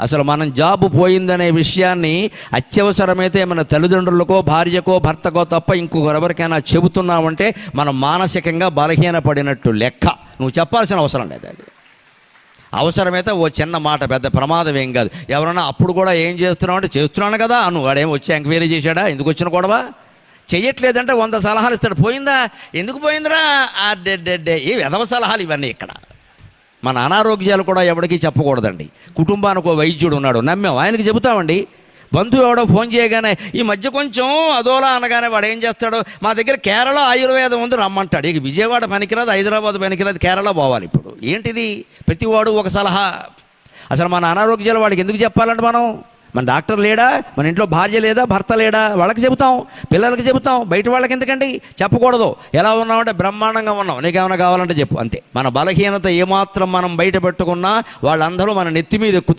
అసలు మనం జాబు పోయిందనే విషయాన్ని అత్యవసరమైతే మన తల్లిదండ్రులకో భార్యకో భర్తకో తప్ప ఇంకొకరెవరికైనా చెబుతున్నామంటే మనం మానసికంగా బలహీనపడినట్టు లెక్క. నువ్వు చెప్పాల్సిన అవసరం లేదు అది. అవసరమైతే ఓ చిన్న మాట పెద్ద ప్రమాదం ఏం కాదు. ఎవరన్నా అప్పుడు కూడా ఏం చేస్తున్నావు అంటే చేస్తున్నాను కదా అను వాడేం వచ్చి ఎంక్వైరీ చేశాడా ఎందుకు వచ్చిన గొడవ? చెయ్యట్లేదంటే వంద సలహాలు ఇస్తాడు. పోయిందా? ఎందుకు పోయిందిరా? ఆ ఏ విధవ సలహాలు ఇవన్నీ ఇక్కడ. మన అనారోగ్యాలు కూడా ఎవరికి చెప్పకూడదండి. కుటుంబానికి ఒక వైద్యుడు ఉన్నాడు నమ్మాం. ఆయనకి చెబుతామండి బంధువు ఎవడో ఫోన్ చేయగానే ఈ మధ్య కొంచెం అదోలా అనగానే వాడు ఏం చేస్తాడు? మా దగ్గర కేరళ ఆయుర్వేదం ఉంది రమ్మంటాడు. ఇక విజయవాడ పనికిరాదు హైదరాబాద్ పనికిరాదు కేరళ పోవాలి ఇప్పుడు. ఏంటిది? ప్రతివాడు ఒక సలహా. అసలు మన అనారోగ్యాలు వాడికి ఎందుకు చెప్పాలంటే మనం? మన డాక్టర్ లేడా? మన ఇంట్లో భార్య లేదా? భర్త లేడా? వాళ్ళకి చెబుతాం. పిల్లలకి చెబుతాం. బయట వాళ్ళకి ఎందుకండి? చెప్పకూడదు. ఎలా ఉన్నామంటే బ్రహ్మాండంగా ఉన్నాం. నీకేమైనా కావాలంటే చెప్పు. అంతే. మన బలహీనత ఏమాత్రం మనం బయట పెట్టుకున్నా వాళ్ళందరూ మన నెత్తి మీద ఎక్కుతారు.